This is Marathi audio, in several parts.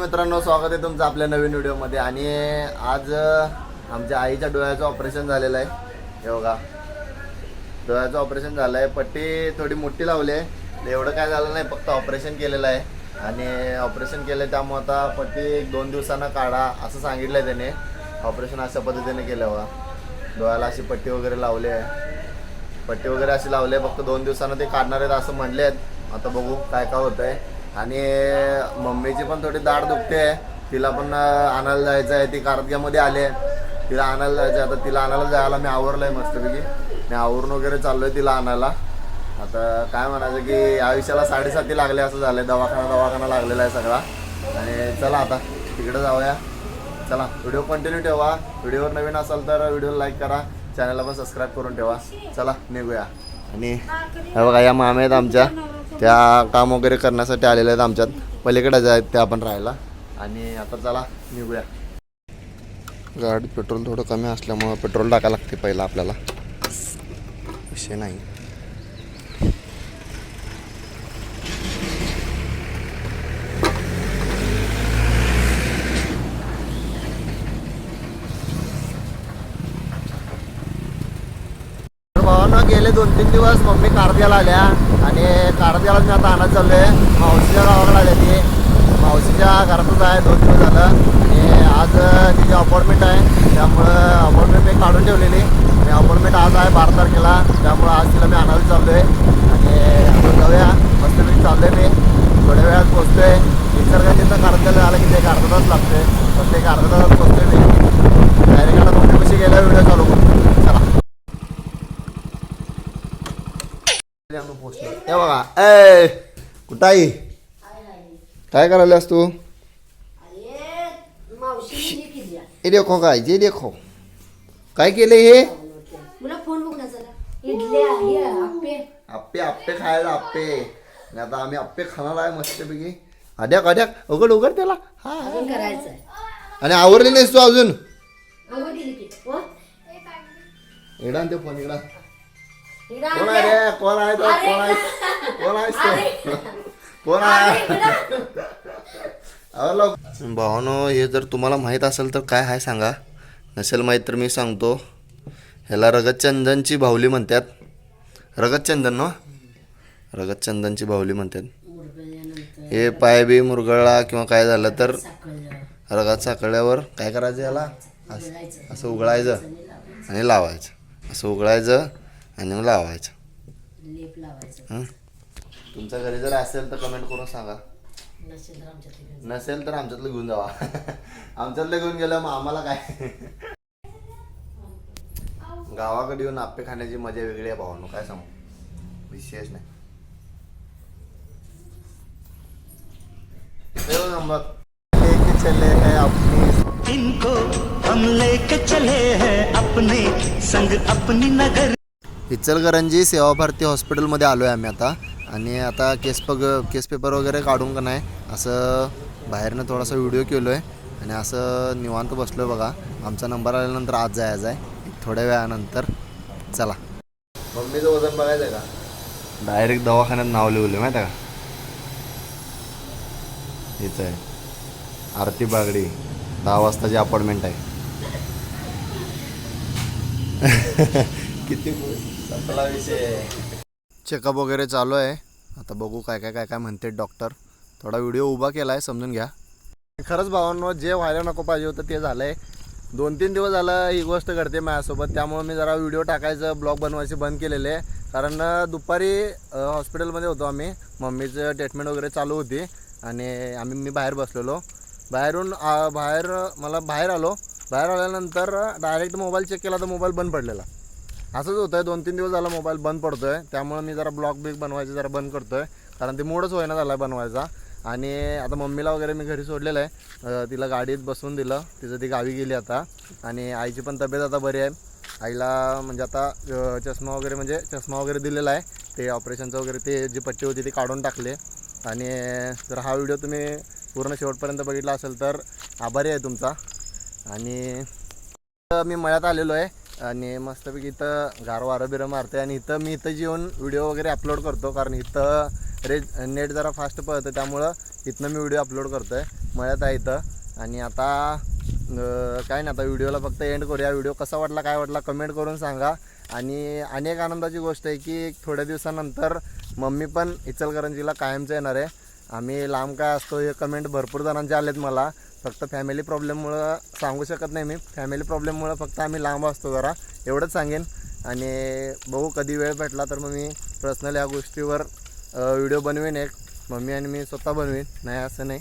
मित्रांनो स्वागत आहे तुमचं आपल्या नवीन व्हिडिओमध्ये. आणि आज आमच्या आईच्या डोळ्याचं ऑपरेशन झालेलं आहे. हे बघा. डोळ्याचं ऑपरेशन झालं आहे पट्टी थोडी मोठी लावली आहे. एवढं काय झालं नाही फक्त ऑपरेशन केलेलं आहे. आणि ऑपरेशन केलं आहे त्यामुळे आता पट्टी एक दोन दिवसानं काढा असं सांगितलं आहे त्याने. ऑपरेशन अशा पद्धतीने केलं बघा. डोळ्याला अशी पट्टी वगैरे लावली आहे. पट्टी वगैरे अशी लावली आहे फक्त दोन दिवसानं ते काढणार आहेत असं म्हणले आहेत आता बघू काय काय होतं आहे आणि मम्मीची पण थोडी दाढ दुखते आहे. तिला पण आणायला जायचं आहे. ती कारदग्यामध्ये आली आहे. तिला आणायला जायचं आहे. आता तिला आणायला जायला मी आवरलं आहे मस्तपैकी. मी आवरून वगैरे चाललो आहे तिला आणायला. आता काय म्हणायचं की आयुष्याला साडेसाती लागले असं झालं दवाखाना दवाखाना लागलेला आहे सगळा. आणि चला आता तिकडे जाऊया. चला व्हिडिओ कंटिन्यू ठेवा. व्हिडिओवर नवीन असाल तर व्हिडिओ लाईक करा. चॅनलला पण सबस्क्राईब करून ठेवा. चला निघूया. आणि हे बघा या मामे आहेत आमच्या. त्या काम वगैरे करण्यासाठी आलेल्या आहेत आमच्यात. पलीकडे आहेत त्या आपण राहायला. आणि आता चला निघूया. गाडी पेट्रोल थोडं कमी असल्यामुळं पेट्रोल टाकायला लागते पहिला आपल्याला. विषय नाही. गेले दोन तीन दिवस मम्मी कारद्याला आल्या. आणि कारद्याला मी आता आणत आहे मावशीच्या गावाकडे आले ती मावशीच्या घरातच आहे दोन दिवस झालं. आणि आज तिची अपॉइंटमेंट आहे. त्यामुळं अपॉइंटमेंट मी काढून ठेवलेली. आणि अपॉइंटमेंट आज आहे बारा तारखेला. त्यामुळं आज तिला मी आणायला चाललो आहे आणि आता जाऊया. चाललं आहे मी. थोड्या वेळात पोचतोय निसर्गात तिथं कारद्याला आलं की ते एक अर्धा तास लागतोय. पण ते एक अर्धा तासात मी डायरेक्ट आता मम्मी कशी गेल्या व्हिडिओ चालू करू चला हे बघा ए कुठं आई काय करायलास तू? हे देखो काय जे देखो. काय केलं हे? मला फोन बघ ना जरा. इडल्या आप्पे. आप्पे खायला आप्पे. आणि आता आम्ही आप्पे खाणार आहे मस्तपैकी. अड्याक अड्याक उघड उघड त्याला. हा आणि आवरली नाहीस तू अजून? हो? इकडा ते फोन इकडा कोण. आहे रे? कोण आहे कोण आहे? कोण आहे भावानो हे जर तुम्हाला माहीत असेल तर काय आहे सांगा. नसेल माहीत तर मी सांगतो. ह्याला रगतचंदनची बाहुली म्हणतात. रगतचंदन ना? रगतचंदनची बाहुली म्हणतात. हे पाय बी मुरगळला किंवा काय झालं तर रगात साकळल्यावर काय करायचं याला? असं उघडायचं. असं उघडायचं आणि लावायचं. असं उघडायचं आणि मग लावायचं. लेप लावायचं. हं? तुमच्या घरी जर असेल तर कमेंट करून सांगा. नसेल तर नसेल आमच्यातलं घेऊन जावा. आमच्यातलं घेऊन गेलं मग आम्हाला काय? गावाकडे येऊन आप्पे खाण्याची मजा वेगळी आहे भावानो काय सांगू? विशेष नाही. ठेव नंबर लेके चले हैं अपनी. इनको हम लेके चले हैं अपने संग अपनी नगर। इचलकरंजी सेवा भारती हॉस्पिटलमध्ये आलो आहे आम्ही आता. आणि आता केस पग केस पेपर वगैरे काढून का नाही असं बाहेरनं थोडासा व्हिडिओ केलो आहे आणि असं निवांत बसलो आहे बघा. आमचा नंबर आल्यानंतर आज जायचा आहे थोड्या वेळानंतर चला. मम्मीचं वजन बघायचं आहे का? डायरेक्ट दवाखान्यात नाव लिवलं माहिती आहे का? हेच आहे. आरती बागडी. दहा वाजताची अपॉइंटमेंट आहे. किती? संपला विषय चेकअप वगैरे चालू आहे. आता बघू काय काय काय काय म्हणते डॉक्टर थोडा व्हिडिओ उभा केला आहे समजून घ्या. खरंच भावांनो जे व्हायला नको पाहिजे होतं ते झालं आहे दोन तीन दिवस झालं ही गोष्ट घडते माझ्यासोबत. त्यामुळे मी जरा व्हिडिओ टाकायचं ब्लॉग बनवायचे बंद केलेले. आहे कारण दुपारी हॉस्पिटलमध्ये होतो आम्ही. मम्मीचं ट्रीटमेंट वगैरे चालू होती. आणि आम्ही मी बाहेर बसलेलो. बाहेरून बाहेर मला बाहेर आलो. बाहेर आल्यानंतर डायरेक्ट मोबाईल चेक केला तर मोबाईल बंद पडलेला. असंच होतं आहे दोन तीन दिवस झाला मोबाईल बंद पडतो आहे त्यामुळे मी जरा ब्लॉग बिग बनवायचे जरा बंद करतो आहे कारण ते मूडच होईना झाला आहे बनवायचा. आणि आता मम्मीला वगैरे मी घरी सोडलेलं आहे. तिला गाडीत बसवून दिलं. तिचं ती गावी गेली आता. आणि आईची पण तब्येत आता बरी आहे. आईला म्हणजे आता चष्मा वगैरे म्हणजे चष्मा वगैरे दिलेला आहे. ते ऑपरेशनचं वगैरे ते जी पट्टी होती ती काढून टाकले. आणि जर हा व्हिडिओ तुम्ही पूर्ण शेवटपर्यंत बघितला असेल तर आभारी आहे तुमचा. आणि मी मळ्यात आलेलो आहे. आणि मस्तपैकी इथं गार वारं बिरं मारते आणि इथं मी इथं येऊन व्हिडिओ वगैरे अपलोड करतो कारण इथं रे नेट जरा फास्ट पळतं त्यामुळं इथनं मी व्हिडिओ अपलोड करतो आहे मळ्यात आहे इथं. आणि आता काय नाही आता व्हिडिओला फक्त एंड करूया. व्हिडिओ कसा वाटला काय वाटला कमेंट करून सांगा. आणि अनेक आनंदाची गोष्ट आहे की थोड्या दिवसानंतर मम्मी पण इचलकरंजीला कायमचं येणार आहे. आम्ही लांब काय असतो हे कमेंट भरपूर जणांचे आलेत मला. फक्त फॅमिली प्रॉब्लेममुळं सांगू शकत नाही मी. फॅमिली प्रॉब्लेममुळं फक्त आम्ही लांब असतो जरा. एवढंच सांगेन. आणि बघू कधी वेळ भेटला तर मग मी पर्सनल या गोष्टीवर व्हिडिओ बनवेन एक. मम्मी आणि मी स्वतः बनवीन. नाही असं नाही.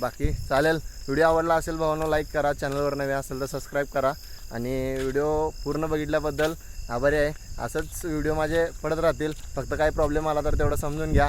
बाकी चालेल. व्हिडिओ आवडला असेल भावांनो लाईक करा. चॅनलवर नवे असेल तर सबस्क्राईब करा. आणि व्हिडिओ पूर्ण बघितल्याबद्दल आभारी आहे. असंच व्हिडिओ माझे पडत राहतील. फक्त काही प्रॉब्लेम आला तर तेवढं समजून घ्या.